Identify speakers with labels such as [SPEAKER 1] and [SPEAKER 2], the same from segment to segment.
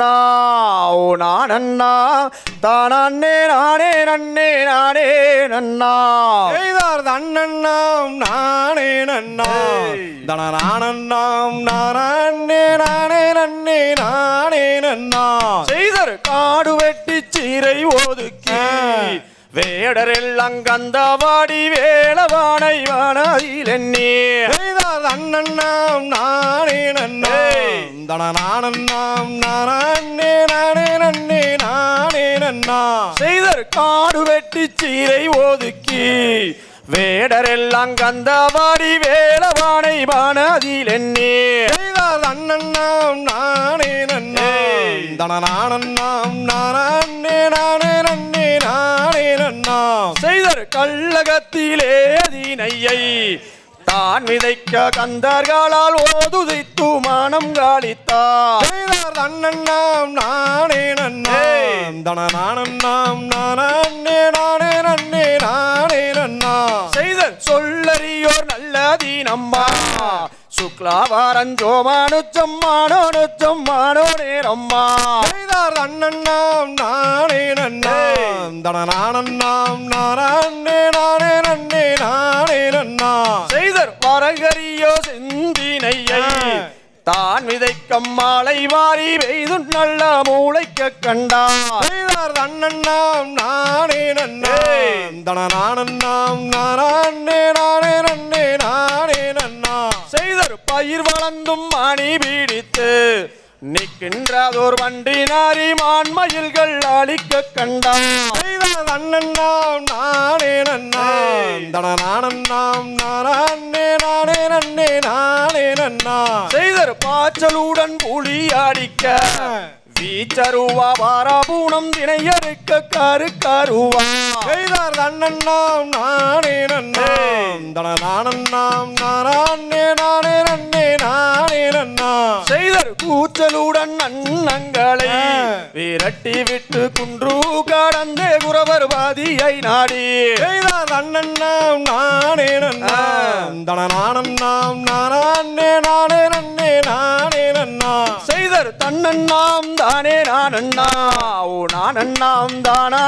[SPEAKER 1] நானண்ணா ஓ நானண்ணா தானே நானே நன்னே. நானே நன்னா
[SPEAKER 2] செய்தார் தன்னண்ணாம் நானே நன்னாம்
[SPEAKER 1] ஏய்.
[SPEAKER 2] தனநானண்ணாம் நானே நானே நன்னே நானே நன்னா.
[SPEAKER 1] செய்தர் காடு வெட்டி சீரை ஒதுக்கி. வேடரெல்லாம் கந்தவாடி வேளவானை எண்ணி.
[SPEAKER 2] செய்தார் தன்னண்ணாம் நானே
[SPEAKER 1] ஏய்.
[SPEAKER 2] தனநானண்ணாம் நானே நானே நன்னே நானே நன்னா.
[SPEAKER 1] செய்தர் காடு வெட்டி சீரை ஒதுக்கி. வேடரெல்லாம் கந்தவாடி வேளவானை வானதில் எண்ணி.
[SPEAKER 2] செய்தார் தன்னண்ணாம் நானே
[SPEAKER 1] ஏய்.
[SPEAKER 2] தனநானண்ணாம் நானே நானே நன்னே.
[SPEAKER 1] செய்தர். கள்ளகத்திலே அதினையை தான் விதைக்க கந்தர்களால் ஓதுதைத்து மனம் காளித்தார்
[SPEAKER 2] செய்தார். தன்னண்ணாம் நானே நன்னாம்.
[SPEAKER 1] ஏய்.
[SPEAKER 2] தனநானண்ணாம் நானே நானே நன்னே நானே நன்னா
[SPEAKER 1] செய்தர். சொல்லறியோர் நல்லதீனம்மா சுக்லாவாரஞ்சோமானுச்சம் மானோனுச்சம் மானோ நேரம்மா
[SPEAKER 2] செய்தார் தனநானண்ணாம் நானே
[SPEAKER 1] செய்தர் வரகரியோ செந்தினையை. தான் விதைக்கம் மாலை வாரி பெய்து நல்ல மூளைக்க கண்டார்.
[SPEAKER 2] செய்தார் தன்னண்ணாம் நானே நன்னாம் தனநானண்ணாம் நானே நானே நன்னே நானே நன்னா
[SPEAKER 1] செய்தர் பயிர் வளர்ந்தும் மணி பிடித்து. நிற்கின்றதோர் வண்டி நாரி மான்மயில்கள் அழிக்க கண்டார்
[SPEAKER 2] செய்தார் அண்ணன்னாம் நானே நன்னாம்.
[SPEAKER 1] ஏய்.
[SPEAKER 2] தனநானண்ணாம் நானே நானே நன்னே நானே நன்னா
[SPEAKER 1] செய்தர் பாய்ச்சலுடன் புலி அடிக்க வீச்சருவா பாராபூணம் திணையறுக்க கரு கருவா
[SPEAKER 2] செய்தார் அண்ணன்னாம் நானே நன்னாம் தனநானண்ணாம் நானே நானே நன்னே நானே நன்னா.
[SPEAKER 1] செய்தர் கூச்சலுடன் அன்னங்களை
[SPEAKER 2] ஆ.
[SPEAKER 1] விரட்டி விட்டு குன்று கடந்தே குறவர் வாதியை நாடி.
[SPEAKER 2] செய்தார் அண்ணன்னாம் நானே நன்னாம் தனநானண்ணாம் நானே நானே நன்னே நானே நன்னா.
[SPEAKER 1] செய்தர் தன்னண்ணாம் தானே நானண்ணா. ஓ நானண்ணாம் தானே.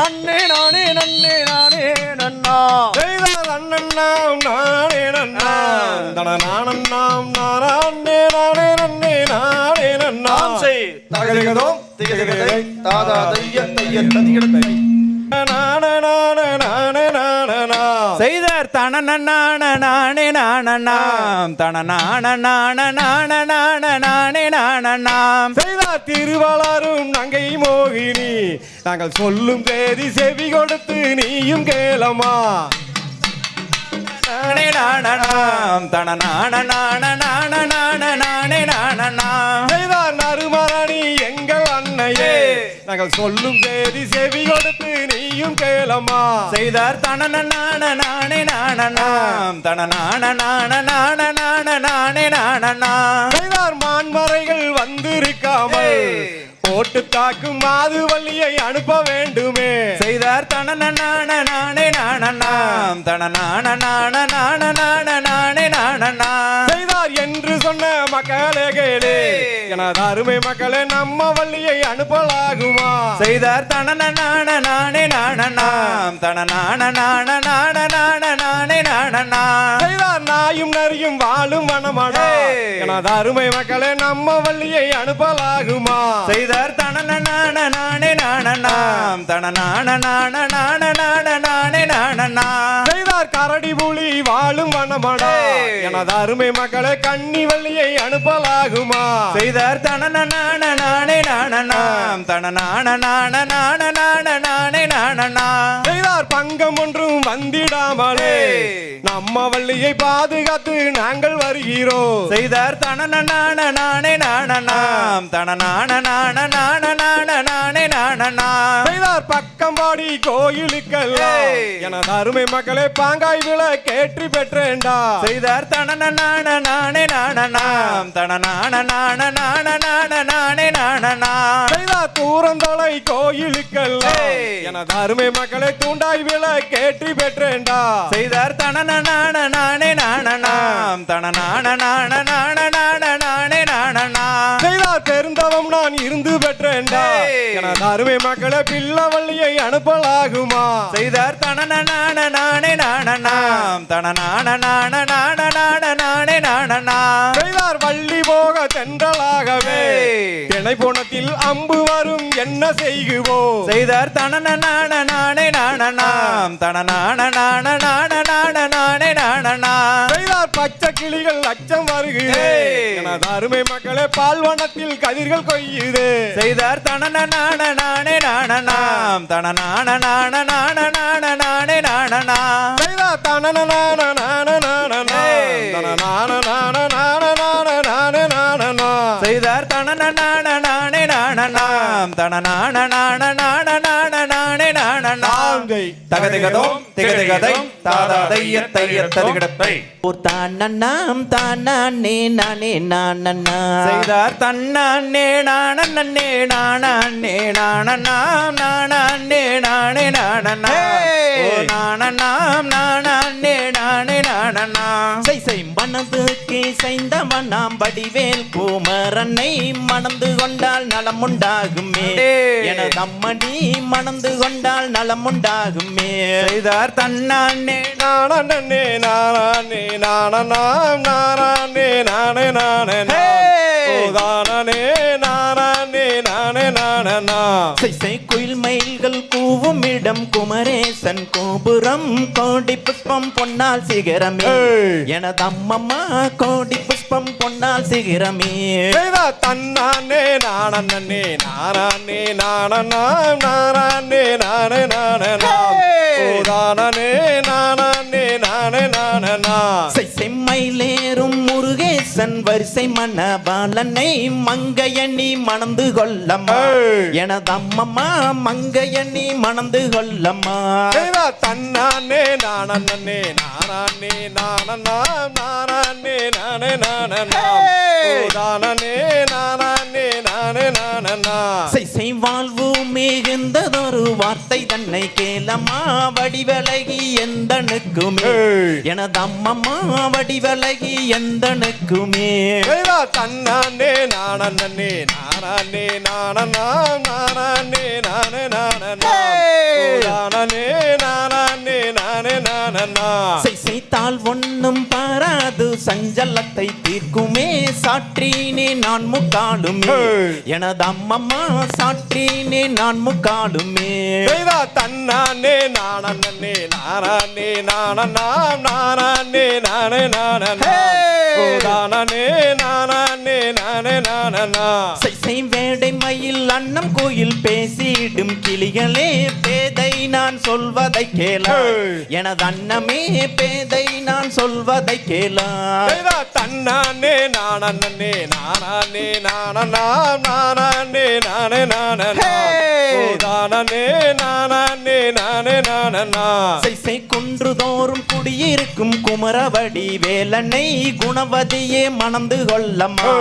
[SPEAKER 1] நானே நன்னே நானே நன்னா
[SPEAKER 2] செய்தார் அண்ணன்னாம் நானே நன்னாம் தனநானண்ணாம் நானே. நானே நன்னே நானே நன்னா
[SPEAKER 1] செய்.
[SPEAKER 2] தகதிகதோ
[SPEAKER 1] திகதிகதை தாதா தைய தைய ததிகிடத்தை
[SPEAKER 3] நான நானே நானண்ணாம் தன நான. நான நான நான நானே நானண்ணாம்
[SPEAKER 2] செய்தார் திருவளாரும் நங்கை மோகினி. நாங்கள் சொல்லும் தேதி செவி கொடுத்து நீயும் கேளமா.
[SPEAKER 3] நானே நானண்ணாம் தன நான நான நான நான நானே நானண்ணாம்
[SPEAKER 2] செய்தார் நறுமரணி எங்கள் அன்னையே. நாங்கள் சொல்லும் தேதி செவி கொடுத்து நீயும் கேளமா
[SPEAKER 3] செய்தார் தனன நான நானே நானண்ணாம் தன நான நான நான நான நானே நானண்ணாம்
[SPEAKER 2] செய்தார் மான்மறைகள் வந்திருக்காமல். போட்டு தாக்கும் மாதுவல்லியை அனுப்ப வேண்டுமே
[SPEAKER 3] செய்தார் தனன நான நானே நானண்ணாம் தன நான நான நான நான நானே நானண்ணாம்
[SPEAKER 2] செய்தார் என்று சொன்ன மக்களே கேளு. எனது அருமை மக்களே நம்ம வள்ளியை அனுப்பலாகுமா?
[SPEAKER 3] செய்தார் தனன நான நானே நானண்ணாம் தன நான நான நான நான நானண்ணாம்
[SPEAKER 2] செய்தார் நாயும் நரியும் வாழும் வனமடா. எனது அருமை மக்களே நம்ம வள்ளியை அனுப்பலாகுமா?
[SPEAKER 3] செய்தார் தனன நான நானே நானண்ணாம் தன நான நான நான நான நானே நானண்ணாம்
[SPEAKER 2] செய்தார் கரடி புலி வாழும் வனமடா. எனது அருமை மக்களே கன்னி வள்ளியை அனுப்பலாகுமா?
[SPEAKER 3] செய்தார் தனன நான நானே நானண்ணாம் தன நான நான நான நான நானே நானண்ணாம்
[SPEAKER 2] செய்தார் பங்கம் ஒன்றும் வந்திடாமலே. நம்ம வள்ளியை பாதுகாத்து நாங்கள் வருகிறோம்.
[SPEAKER 3] செய்தார் தனன நான நானே நானண்ணாம் தன நான நான
[SPEAKER 2] கோயிலுக்கெல்லாம். எனது அருமை மக்களே பாங்காய் விழ கேற்றி பெற்றேன்டா.
[SPEAKER 3] செய்தார் தனன நான நானே நானண்ணாம் தன நான நான நான நான நானே நானண்ணாம்
[SPEAKER 2] செய்தார் தூரந்தொலை கோயிலுக்கெல்லாம். எனது அருமை மக்களே தூண்டாய் விழ கேற்றி பெற்றேன்டா.
[SPEAKER 3] செய்தார் தனன நான நானே நானண்ணாம் தன நான நான நான நான நானே நானண்ணாம்
[SPEAKER 2] செய்தார் பெருந்தவம் நான் இருந்து பெற்றேன்டா. எனது அருமை மக்களை பிள்ளவள்ளியை அனுப்பலாகுமா?
[SPEAKER 3] செய்தார் தனன நான நானே நானண்ணாம் தன நான நான நான நான நானே
[SPEAKER 2] செய்தார் வள்ளி போக தென்றலாகவே
[SPEAKER 3] ஏய்.
[SPEAKER 2] திணை போனத்தில் அம்பு வரும் என்ன செய்குவோம்
[SPEAKER 3] செய்தார் தனன நான நானே நானண்ணாம் தன நான நான நான நான நானே நானண்ணா
[SPEAKER 2] செய்தார் பச்சை கிளிகள் அச்சம் வருகிறே. எனது அருமை மக்களே பால்வனத்தில் கதிர்கள் கொய்யுதே
[SPEAKER 3] செய்தார் தனன நான நானே நானண்ணாம் தன நான நான நான நான நானே நானண்ணா
[SPEAKER 2] செய்தார் தனன நான நான நான. நான நான நான நான நான நான.
[SPEAKER 3] செய்தார் தனன நான நானே நானண்ணாம் தன நான நான நான நான நானே நானண்ணா
[SPEAKER 2] தாங்கை.
[SPEAKER 3] தகதிகதோம் திகதிகதை தாதா தைய ததிகிடத்தை
[SPEAKER 4] தானே நானே
[SPEAKER 3] செய்தார் தன்னே நானே நானே நானே நானே நானே நானே
[SPEAKER 4] மனதுக்கு செய்தவனாம் வடிவேல் குமரனை மணந்து கொண்டால் நலம் உண்டாகுமே. எனது அம்மணி மணந்து கொண்டால் நலம் உண்டாகுமே
[SPEAKER 3] செய்தார் தன்னே
[SPEAKER 2] நானே நானே நானே நானே! நானே நானே நானே நானனா
[SPEAKER 4] சை சை குயில் மயில்கள் கூவும் இடம் குமரேசன் கோபுரம். கோடி புஷ்பம் பொன்னால் சிகரமே! எனது அம்மம்மா கோடி புஷ்பம் பொன்னால் சிகரமே.
[SPEAKER 2] தன்னானே நானே நானே நானநாம் நானே நானே
[SPEAKER 3] Hey!
[SPEAKER 2] ஓ தானே நானே நானே
[SPEAKER 4] செம்மையிலேறும் முருகேசன் வரிசை மணபாலனை மங்கையணி மணந்து கொள்ளம்மா.
[SPEAKER 2] ஏய்.
[SPEAKER 4] எனது அம்மம்மா மங்கையணி மணந்து கொள்ளம்மா.
[SPEAKER 2] தன்னானே நானே நானே நானே நானே ஓ தானே நானே நானே. நானனா
[SPEAKER 4] சை செய் வாழ்வு மிகுந்ததொரு வார்த்தை தன்னை கேளம்மா வடிவலகி எந்தனுக்குமே. எனது அம்மம்மா வடிவலகி எந்தனுக்குமே.
[SPEAKER 2] தன்னானே நானே நானே நானநாம் நானே நானே நானனாம் ஓ தானே நானே நானே நானனா
[SPEAKER 4] சை செய்தால் பாராது சஞ்சலத்தை தீர்க்குமே சாற்றினே நான் முக்காலுமே. எனது அம்மம்மா சாற்றினே நான் முக்காலுமே
[SPEAKER 2] தன்னானே நானே நானே நானே நானே நானனா ஓ தானே நானே நானே நானனா
[SPEAKER 4] சை வேடை மயில் அன்னம் கோயில் பேசிடும் கிளிகளே பேதை நான் சொல்வதை கேளா. எனது அன்னமே பேதை நான் சொல்வதை கேளா.
[SPEAKER 2] செய்தா தன்னானே நானே நானே நானே நானே நானனா ஓ தானே நானே நானே நானனா
[SPEAKER 4] சை சை குன்றுதோறும் குடியிருக்கும் குமரவடி வேலனை குணவதியே மணந்து கொள்ளம்மா.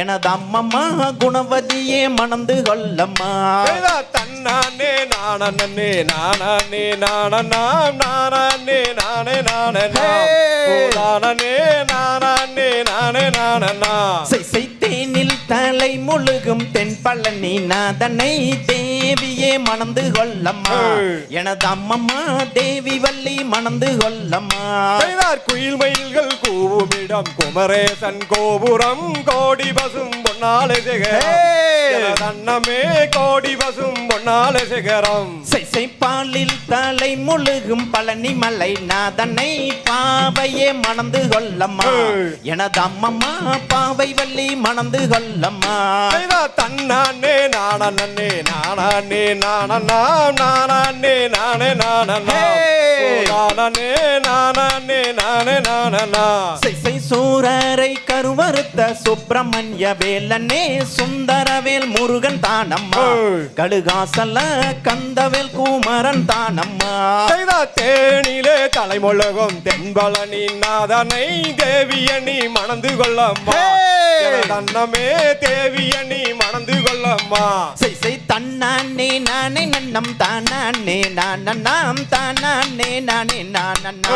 [SPEAKER 4] எனது அம்மம்மா குணவதியே மணந்து கொள்ளம்மா.
[SPEAKER 2] செய்தா தன்னானே நானே நானே நானநாம் நானே நானே நானனாம் நானே நானே நானனா
[SPEAKER 4] சை சை தேனில் தலை முழுகும் தென் பழனி நாதனை தேவியே மணந்து கொள்ளம்மா. எனது அம்மம்மா தேவி வள்ளி மணந்து கொள்ளம்மா.
[SPEAKER 2] குயில் மயில்கள் கூவுமிடம் குமரேசன் கோபுரம். கோடி பசும் பொன்னால அன்னமே கோடி பசும் பொன்னால சிகரம்
[SPEAKER 4] பாலில் தலை முழுகும் பழனி மலை நாதனை பாவையே மணந்து கொள்ளம்மா. எனது அம்மம்மா பாவை வள்ளி மணந்து கொள்ளம்மா
[SPEAKER 2] தன்னானே நானே நானே நானநாம் நானே நானே நானனா
[SPEAKER 3] Hey!
[SPEAKER 2] நானே நானே நானே நானனா
[SPEAKER 4] சூரரை கருவறுத்த சுப்பிரமணிய வேலனே சுந்தரவேல் முருகன் தானம்மா.
[SPEAKER 2] ஏய்.
[SPEAKER 4] கழுகாசல கந்தவேல் குமரன் தானம்மா.
[SPEAKER 2] தேனிலே தலைமுழகும் தென்பழனி நாதனை தேவியணி மணந்து கொள்ளம்மா! தன்னமே தேவியணி மணந்து கொள்ளம்மா.
[SPEAKER 4] சை சை தன்னானே நானே நன்னம் தானானே நானண்ணாம் தானானே. நானே நானண்ணா.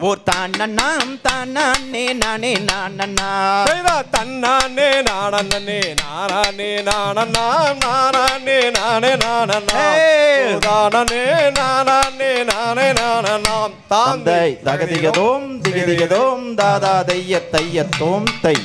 [SPEAKER 4] ஓ தானண்ணாம் தானானே நானே நானண்ணா
[SPEAKER 2] செய்தா தன்னானே நானே நானே நானண்ணாம் நானே நானே நானண்ணா. தானே நானே நானே நானண்ணாம்
[SPEAKER 4] தந்தை தகதிகதோம் திகதிகதோம் தாதா தைய தைய தோம் தை